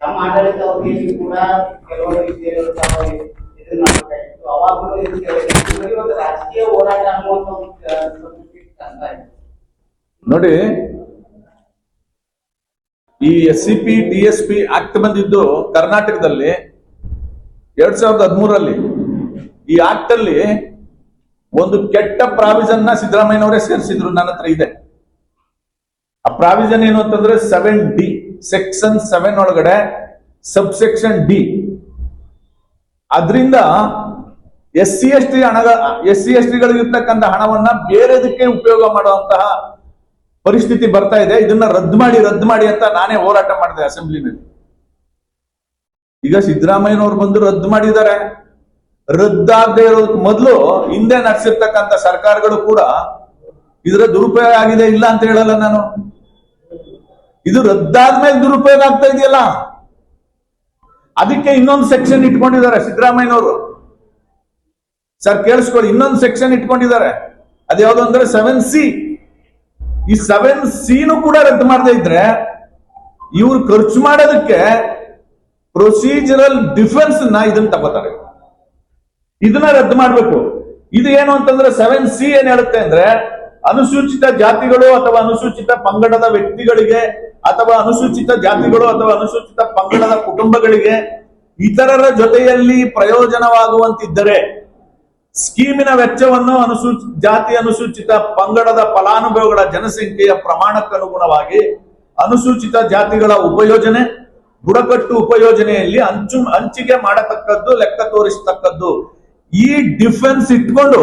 ನಮ್ಮ ಆಡಳಿತ ಕೂಡ ಹೋರಾಟ ಅನ್ನುವಂಥ ಒಂದು ನೋಡಿ, ಈ S C P D S P act ಬಂದಿದ್ದು ಕರ್ನಾಟಕದಲ್ಲಿ ಎರಡ್ ಸಾವಿರದ ಹದಿಮೂರಲ್ಲಿ ಈ ಆಕ್ಟ್ ಅಲ್ಲಿ ಒಂದು ಕೆಟ್ಟ ಪ್ರಾವಿಷನ್ ಸಿದ್ದರಾಮಯ್ಯನವರೇ ಸೇರಿಸಿದ್ರು ನನ್ನ ಹತ್ರ ಇದೆ. ಆ ಪ್ರಾವಿಷನ್ ಏನು ಅಂತಂದ್ರೆ ಸೆವೆನ್ ಡಿ ಸೆಕ್ಷನ್ ಸೆವೆನ್ ಒಳಗಡೆ ಸಬ್ಸೆಕ್ಷನ್ ಡಿ ಅದರಿಂದ ಎಸ್ ಸಿ ಎಸ್ ಟಿ ಹಣ ಎಸ್ ಸಿ ಎಸ್ ಟಿಗಳಿರ್ತಕ್ಕಂಥ ಹಣವನ್ನ ಬೇರೆದಕ್ಕೆ ಉಪಯೋಗ ಮಾಡುವಂತಹ ಪರಿಸ್ಥಿತಿ ಬರ್ತಾ ಇದೆ. ಇದನ್ನ ರದ್ದು ಮಾಡಿ ರದ್ದು ಮಾಡಿ ಅಂತ ನಾನೇ ಹೋರಾಟ ಮಾಡಿದೆ ಅಸೆಂಬ್ಲಿನಲ್ಲಿ. ಈಗ ಸಿದ್ದರಾಮಯ್ಯನವ್ರು ಬಂದು ರದ್ದು ಮಾಡಿದ್ದಾರೆ. ರದ್ದಾಗದೆ ಇರೋದಕ್ಕೆ ಮೊದಲು ಹಿಂದೆ ನಡೆಸಿರ್ತಕ್ಕಂಥ ಸರ್ಕಾರಗಳು ಕೂಡ ಇದರ ದುರುಪಯೋಗ ಆಗಿದೆ, ಇಲ್ಲ ಅಂತ ಹೇಳಲ್ಲ ನಾನು. ಇದು ರದ್ದಾದ್ಮೇಲೆ ದುರುಪಯೋಗ ಆಗ್ತಾ ಇದೆಯಲ್ಲ? ಅದಕ್ಕೆ ಇನ್ನೊಂದು ಸೆಕ್ಷನ್ ಇಟ್ಕೊಂಡಿದ್ದಾರೆ ಸಿದ್ದರಾಮಯ್ಯನವರು. ಸರ್ ಕೇಳಿಸ್ಕೊಳ್ಳಿ, ಇನ್ನೊಂದು ಸೆಕ್ಷನ್ ಇಟ್ಕೊಂಡಿದ್ದಾರೆ. ಅದ್ಯಾವ್ದು ಅಂದ್ರೆ ಸೆವೆನ್ ಸಿ ಈ ಸೆವೆನ್ ಸಿನು ಕೂಡ ರದ್ದು ಮಾಡದೇ ಇದ್ರೆ ಇವ್ರು ಖರ್ಚು ಮಾಡೋದಕ್ಕೆ ಪ್ರೊಸೀಜರಲ್ ಡಿಫೆನ್ಸ್ನ ಇದನ್ನ ತಗೋತಾರೆ. ಇದನ್ನ ರದ್ದು ಮಾಡಬೇಕು. ಇದು ಏನು ಅಂತಂದ್ರೆ ಸೆವೆನ್ ಸಿ ಏನ್ ಹೇಳುತ್ತೆ ಅಂದ್ರೆ ಅನುಸೂಚಿತ ಜಾತಿಗಳು ಅಥವಾ ಅನುಸೂಚಿತ ಪಂಗಡದ ವ್ಯಕ್ತಿಗಳಿಗೆ ಅಥವಾ ಅನುಸೂಚಿತ ಜಾತಿಗಳು ಅಥವಾ ಅನುಸೂಚಿತ ಪಂಗಡದ ಕುಟುಂಬಗಳಿಗೆ ಇತರರ ಜೊತೆಯಲ್ಲಿ ಪ್ರಯೋಜನವಾಗುವಂತಿದ್ದರೆ ಸ್ಕೀಮಿನ ವೆಚ್ಚವನ್ನು ಅನುಸೂಚಿ, ಜಾತಿ ಅನುಸೂಚಿತ ಪಂಗಡದ ಫಲಾನುಭವಿಗಳ ಜನಸಂಖ್ಯೆಯ ಪ್ರಮಾಣಕ್ಕನುಗುಣವಾಗಿ ಅನುಸೂಚಿತ ಜಾತಿಗಳ ಉಪಯೋಜನೆ, ಬುಡಕಟ್ಟು ಉಪಯೋಜನೆಯಲ್ಲಿ ಹಂಚು ಹಂಚಿಕೆ ಮಾಡತಕ್ಕದ್ದು, ಲೆಕ್ಕ ತೋರಿಸತಕ್ಕದ್ದು. ಈ ಡಿಫೆನ್ಸ್ ಇಟ್ಕೊಂಡು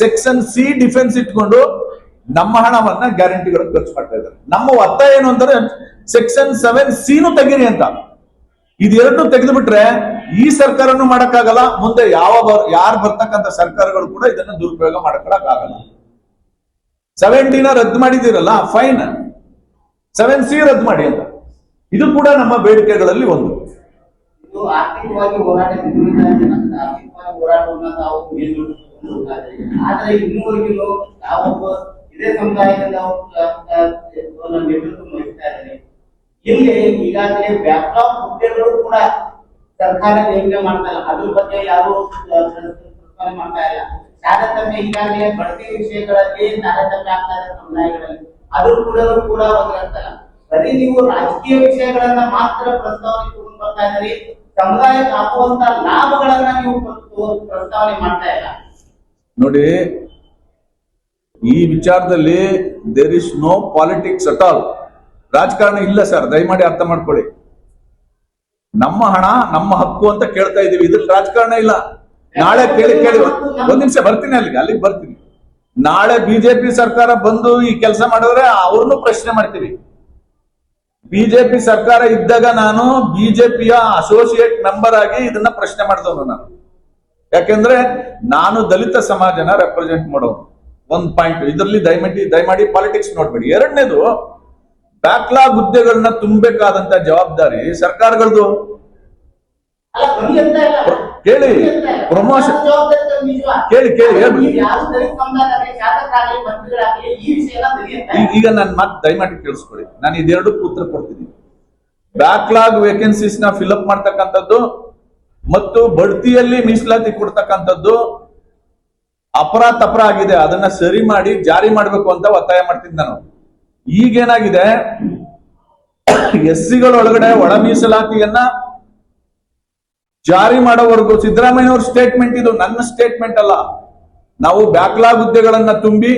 ಸೆಕ್ಷನ್ ಸಿ ಡಿಫೆನ್ಸ್ ಇಟ್ಕೊಂಡು ನಮ್ಮ ಹಣವನ್ನ ಗ್ಯಾರಂಟಿಗಳು ಖರ್ಚು ಮಾಡ್ತಾ ಇದ್ದಾರೆ. ನಮ್ಮ ಒತ್ತಾಯ ಏನು ಅಂತಂದ್ರೆ ಸೆಕ್ಷನ್ ಸೆವೆನ್ ಸಿನು ತೆಗೀರಿ ಅಂತ. ಇದೆರಡು ತೆಗೆದುಬಿಟ್ರೆ ಈ ಸರ್ಕಾರನು ಮಾಡಕ್ಕಾಗಲ್ಲ, ಮುಂದೆ ಯಾವ ಯಾರು ಬರ್ತಕ್ಕಂಥ ಸರ್ಕಾರಗಳು ಕೂಡ ಇದನ್ನ ದುರುಪಯೋಗ ಮಾಡ್ಕೊಳಕ್ಕಾಗಲ್ಲ. ಸೆವೆಂಟಿನ ರದ್ದು ಮಾಡಿದಿರಲ್ಲ ಫೈನ್ ಸೆವೆನ್ ಸಿ ರದ್ದು ಮಾಡಿ ಅಂತ. ಇದು ಕೂಡ ನಮ್ಮ ಬೇಡಿಕೆಗಳಲ್ಲಿ ಒಂದು. ಇದು ಆರ್ಥಿಕವಾಗಿ ಹೋರಾಟ ಆರ್ಥಿಕವಾಗಿ ಹೋರಾಟವನ್ನ ತಾವು ಆದ್ರೆ ಇನ್ನೂವರೆಗೂ ತಾವೊಬ್ಬ ಇದೇ ಸಮುದಾಯದಿಂದ ಒಂದು ನೇತೃತ್ವ ವಹಿಸ್ತಾ ಇಲ್ಲಿ ಈಗಾಗಲೇ ಬ್ಯಾಕ್ಲಾಗ್ ಹುದ್ದೆಗಳು ಕೂಡ ಸರ್ಕಾರ ನೇಮಕ ಮಾಡ್ತಾ ಇಲ್ಲ. ಅದ್ರ ಬಗ್ಗೆ ಯಾರು ಮಾಡ್ತಾ ಇಲ್ಲ. ತಾರತಮ್ಯ ಈಗಾಗಲೇ ಬಡ್ತಿ ವಿಷಯಗಳಲ್ಲಿ ತಾರತಮ್ಯ ಆಗ್ತಾ ಇದೆ ಸಮುದಾಯಗಳಲ್ಲಿ. ಅದ್ರ ಕೂಡ ಕೂಡ ಒಂದಿರತ್ತಲ್ಲ ಬರೀ ನೀವು ರಾಜಕೀಯ ವಿಷಯಗಳನ್ನ ಮಾತ್ರ ಪ್ರಸ್ತಾವನೆ ತಗೊಂಡು ಬರ್ತಾ ಇದ್ದೀರಿ. ಸಮುದಾಯಕ್ಕೆ ಆಗುವಂತ ಲಾಭಗಳನ್ನ ನೀವು ಪ್ರ- ಪ್ರಸ್ತಾವನೆ ಮಾಡ್ತಾ ಇಲ್ಲ. ನೋಡಿ, ಈ ವಿಚಾರದಲ್ಲಿ there is no politics at all ರಾಜಕಾರಣ ಇಲ್ಲ ಸರ್, ದಯಮಾಡಿ ಅರ್ಥ ಮಾಡ್ಕೊಳ್ಳಿ. ನಮ್ಮ ಹಣ, ನಮ್ಮ ಹಕ್ಕು ಅಂತ ಕೇಳ್ತಾ ಇದೀವಿ ಇದ್ರಲ್ಲಿ ರಾಜಕಾರಣ ಇಲ್ಲ. ನಾಳೆ ಕೇಳಿ ಕೇಳಿ, ಒಂದ್ ನಿಮಿಷ ಬರ್ತೀನಿ ಅಲ್ಲಿಗೆ ಅಲ್ಲಿಗೆ ಬರ್ತೀನಿ. ನಾಳೆ ಬಿಜೆಪಿ ಸರ್ಕಾರ ಬಂದು ಈ ಕೆಲಸ ಮಾಡಿದ್ರೆ ಅವ್ರನ್ನು ಪ್ರಶ್ನೆ ಮಾಡ್ತೀವಿ. ಬಿಜೆಪಿ ಸರ್ಕಾರ ಇದ್ದಾಗ ನಾನು ಬಿಜೆಪಿಯ ಅಸೋಸಿಯೇಟ್ ಮೆಂಬರ್ ಆಗಿ ಇದನ್ನ ಪ್ರಶ್ನೆ ಮಾಡಿದವನು ನಾನು. ಯಾಕೆಂದ್ರೆ ನಾನು ದಲಿತ ಸಮಾಜನ ರೆಪ್ರೆಸೆಂಟ್ ಮಾಡೋನು. ಒಂದ್ ಪಾಯಿಂಟ್ ಇದರಲ್ಲಿ ದಯಮಾಡಿ ದಯಮಾಡಿ ಪಾಲಿಟಿಕ್ಸ್ ನೋಡ್ಬೇಡಿ. ಎರಡನೇದು ಬ್ಯಾಕ್ಲಾಗ್ ಹುದ್ದೆಗಳನ್ನ ತುಂಬಬೇಕಾದಂತ ಜವಾಬ್ದಾರಿ ಸರ್ಕಾರಗಳದು. ಕೇಳಿ, ಬರೀ ಕೇಳಿ, ಕೇಳಿ, ಹೇಳ್ಬಿಡಿ. ಈಗ ನನ್ನ ಮತ್ತೆ ದಯಮಾಡಿ ಕೇಳಿಸ್ಕೊಡಿ ನಾನು ಇದೆರಡು ಉತ್ತರ ಕೊಡ್ತೀನಿ. ಬ್ಯಾಕ್ಲಾಗ್ ವೇಕೆನ್ಸೀಸ್ನ ಫಿಲ್ ಅಪ್ ಮಾಡ್ತಕ್ಕಂಥದ್ದು ಮತ್ತು ಬಡ್ತಿಯಲ್ಲಿ ಮೀಸಲಾತಿ ಕೊಡ್ತಕ್ಕಂಥದ್ದು ಅಪರಾ ತಪರ ಆಗಿದೆ. ಅದನ್ನ ಸರಿ ಮಾಡಿ ಜಾರಿ ಮಾಡಬೇಕು ಅಂತ ಒತ್ತಾಯ ಮಾಡ್ತೀನಿ ನಾನು. ಈಗೇನಾಗಿದೆ? ಎಸ್ ಸಿಗಳೊಳಗಡೆ ಒಳ ಮೀಸಲಾತಿಯನ್ನ ಜಾರಿ ಮಾಡೋವರೆಗೂ ಸಿದ್ದರಾಮಯ್ಯವ್ರ ಸ್ಟೇಟ್ಮೆಂಟ್ ಇದು ನನ್ನ ಸ್ಟೇಟ್ಮೆಂಟ್ ಅಲ್ಲ. ನಾವು ಬ್ಯಾಕ್ಲಾಗ್ ಹುದ್ದೆಗಳನ್ನ ತುಂಬಿ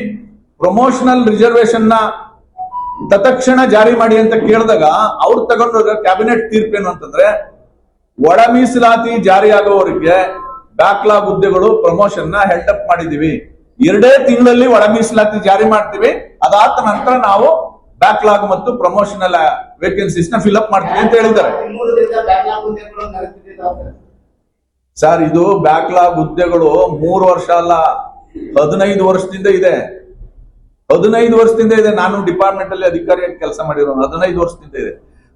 ಪ್ರಮೋಷನಲ್ ರಿಸರ್ವೇಶನ್ನ ತತ್ಕ್ಷಣ ಜಾರಿ ಮಾಡಿ ಅಂತ ಕೇಳಿದಾಗ ಅವ್ರು ತಗೊಂಡು ಕ್ಯಾಬಿನೆಟ್ ತೀರ್ಪೇನು ಅಂತಂದ್ರೆ ಒಳ ಮೀಸಲಾತಿ ಜಾರಿ ಆಗೋವರಿಗೆ ಬ್ಯಾಕ್ಲಾಗ್ ಹುದ್ದೆಗಳು ಪ್ರಮೋಷನ್ನ ಹೆಲ್ಡ್ ಅಪ್ ಮಾಡಿದೀವಿ ಎರಡೇ ತಿಂಗಳಲ್ಲಿ ಒಳ ಮೀಸಲಾತಿ ಜಾರಿ ಮಾಡ್ತೀವಿ. ಅದಾದ ನಂತರ ನಾವು ಬ್ಯಾಕ್ಲಾಗ್ ಮತ್ತು ಪ್ರಮೋಷನಲ್ ವೇಕೆನ್ಸೀಸ್ನ ಫಿಲ್ ಅಪ್ ಮಾಡ್ತೀವಿ ಅಂತ ಹೇಳಿದ್ದಾರೆ. ಸರ್ ಇದು ಬ್ಯಾಕ್ಲಾಗ್ ಹುದ್ದೆಗಳು ಮೂರು ವರ್ಷ ಅಲ್ಲ, ಹದಿನೈದು ವರ್ಷದಿಂದ ಇದೆ. ಹದಿನೈದು ವರ್ಷದಿಂದ ಇದೆ. ನಾನು ಡಿಪಾರ್ಟ್ಮೆಂಟ್ ಅಲ್ಲಿ ಅಧಿಕಾರಿಯಾಗಿ ಕೆಲಸ ಮಾಡಿರೋ ಹದಿನೈದು ವರ್ಷದಿಂದ ಇದೆ.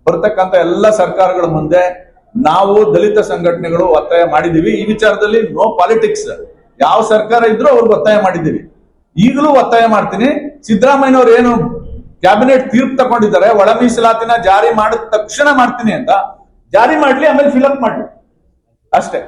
ಬರ್ತಕ್ಕಂತ ಎಲ್ಲ ಸರ್ಕಾರಗಳ ಮುಂದೆ ನಾವು ದಲಿತ ಸಂಘಟನೆಗಳು ಒತ್ತಾಯ ಮಾಡಿದೀವಿ ಈ ವಿಚಾರದಲ್ಲಿ ನೋ ಪಾಲಿಟಿಕ್ಸ್ ಯಾವ ಸರ್ಕಾರ ಇದ್ರೂ ಅವ್ರಿಗೆ ಒತ್ತಾಯ ಮಾಡಿದ್ದೀವಿ. ಈಗಲೂ ಒತ್ತಾಯ ಮಾಡ್ತೀನಿ. ಸಿದ್ದರಾಮಯ್ಯನವ್ರು ಏನು ಕ್ಯಾಬಿನೆಟ್ ತೀರ್ಪು ತಗೊಂಡಿದ್ದಾರೆ. ಒಳ ಮೀಸಲಾತಿನ ಜಾರಿ ಮಾಡಿದ ತಕ್ಷಣ ಮಾಡ್ತೀನಿ ಅಂತ ಜಾರಿ ಮಾಡ್ಲಿ ಆಮೇಲೆ ಫಿಲಪ್ ಮಾಡ್ಲಿ. ಅಷ್ಟೇ.